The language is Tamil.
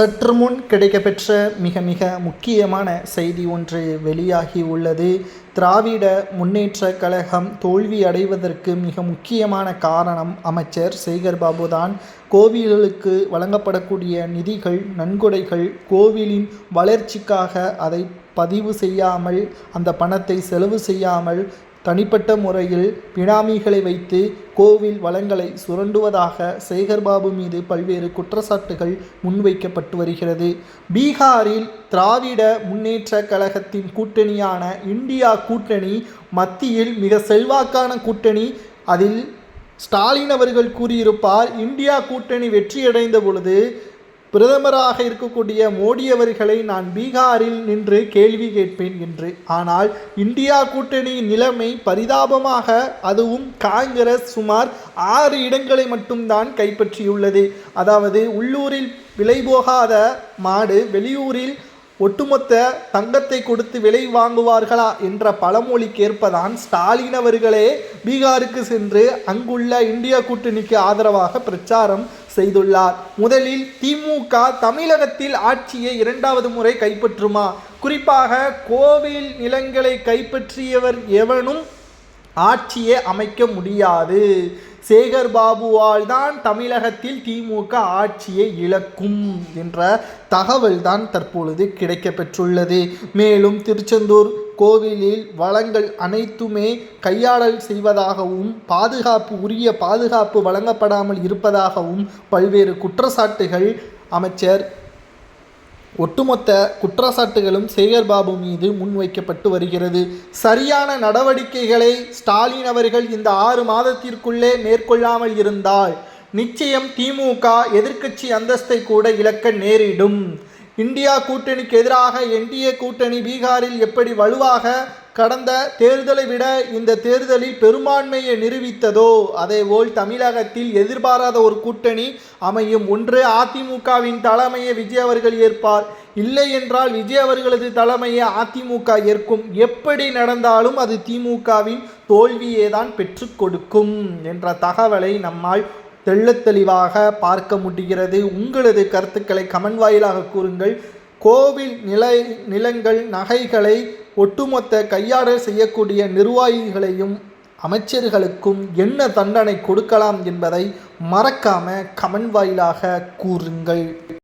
சற்று முன் கிடைக்கப்பெற்ற மிக மிக முக்கியமான செய்தி ஒன்று வெளியாகி உள்ளது. திராவிட முன்னேற்ற கழகம் தோல்வி அடைவதற்கு மிக முக்கியமான காரணம் அமைச்சர் சேகர் பாபுதான் கோவில்களுக்கு வழங்கப்படக்கூடிய நிதிகள் நன்கொடைகள் கோவிலின் வளர்ச்சிக்காக அதை பதிவு செய்யாமல் அந்த பணத்தை செலவு செய்யாமல் தனிப்பட்ட முறையில் பினாமிகளை வைத்து கோவில் வளங்களை சுரண்டுவதாக சேகர்பாபு மீது பல்வேறு குற்றச்சாட்டுகள் முன்வைக்கப்பட்டு வருகிறது. பீகாரில் திராவிட முன்னேற்ற கழகத்தின் கூட்டணியான இந்தியா கூட்டணி மத்தியில் மிக செல்வாக்கான கூட்டணி அதில் ஸ்டாலின் அவர்கள் கூறியிருப்பார் இந்தியா கூட்டணி வெற்றியடைந்த பொழுது பிரதமராக இருக்கக்கூடிய மோடி அவர்களை நான் பீகாரில் நின்று கேள்வி கேட்பேன் என்று. ஆனால் இந்தியா கூட்டணியின் நிலைமை பரிதாபமாக அதுவும் காங்கிரஸ் சுமார் ஆறு இடங்களை மட்டும்தான் கைப்பற்றியுள்ளது. அதாவது உள்ளூரில் விலைபோகாத மாடு வெளியூரில் ஒட்டுமொத்த தங்கத்தை கொடுத்து விலை வாங்குவார்களா என்ற பழமொழிக்கேற்பதான் ஸ்டாலின் அவர்களே பீகாருக்கு சென்று அங்குள்ள இந்தியா கூட்டணிக்கு ஆதரவாக பிரச்சாரம் செய்துள்ளார். முதலில் திமுக தமிழகத்தில் ஆட்சியை இரண்டாவது முறை கைப்பற்றுமா? குறிப்பாக கோவில் நிலங்களை கைப்பற்றியவர் எவனும் ஆட்சியை அமைக்க முடியாது. சேகர் பாபுவால் தான் தமிழகத்தில் திமுக ஆட்சியை இழக்கும் என்ற தகவல் தான் தற்பொழுது கிடைக்கப்பெற்றுள்ளது. மேலும் திருச்செந்தூர் கோவிலில் வளங்கள் அனைத்துமே கையாடல் செய்வதாகவும் பாதுகாப்பு உரிய பாதுகாப்பு வழங்கப்படாமல் இருப்பதாகவும் பல்வேறு குற்றச்சாட்டுகள் அமைச்சர் ஒட்டுமொத்த குற்றச்சாட்டுகளும் சேகர்பாபு மீது முன்வைக்கப்பட்டு வருகிறது. சரியான நடவடிக்கைகளை ஸ்டாலின் அவர்கள் இந்த ஆறு மாதத்திற்குள்ளே மேற்கொள்ளாமல் இருந்தால் நிச்சயம் திமுக எதிர்க்கட்சி அந்தஸ்தை கூட இழக்க நேரிடும். இந்தியா கூட்டணிக்கு எதிராக என்டிஏ கூட்டணி பீகாரில் எப்படி வலுவாக கடந்த தேர்தலை விட இந்த தேர்தலில் பெரும்பான்மையை நிரூபித்ததோ அதேபோல் தமிழகத்தில் எதிர்பாராத ஒரு கூட்டணி அமையும். ஒன்று அதிமுகவின் தலைமையை விஜய் அவர்கள் ஏற்பார். இல்லை என்றால் விஜய் அவர்களது தலைமையை அதிமுக ஏற்கும். எப்படி நடந்தாலும் அது திமுகவின் தோல்வியே தான் பெற்று கொடுக்கும் என்ற தகவலை நம்மால் தெள்ளத்தெளிவாக பார்க்க முடிகிறது. உங்களது கருத்துக்களை கமன் வாயிலாக கூறுங்கள். கோவில் நிலை நிலங்கள் நகைகளை ஒட்டுமொத்த கையாடல் செய்யக்கூடிய நிர்வாகிகளையும் அமைச்சர்களுக்கும் என்ன தண்டனை கொடுக்கலாம் என்பதை மறக்காம கமெண்ட் வாயிலாக கூறுங்கள்.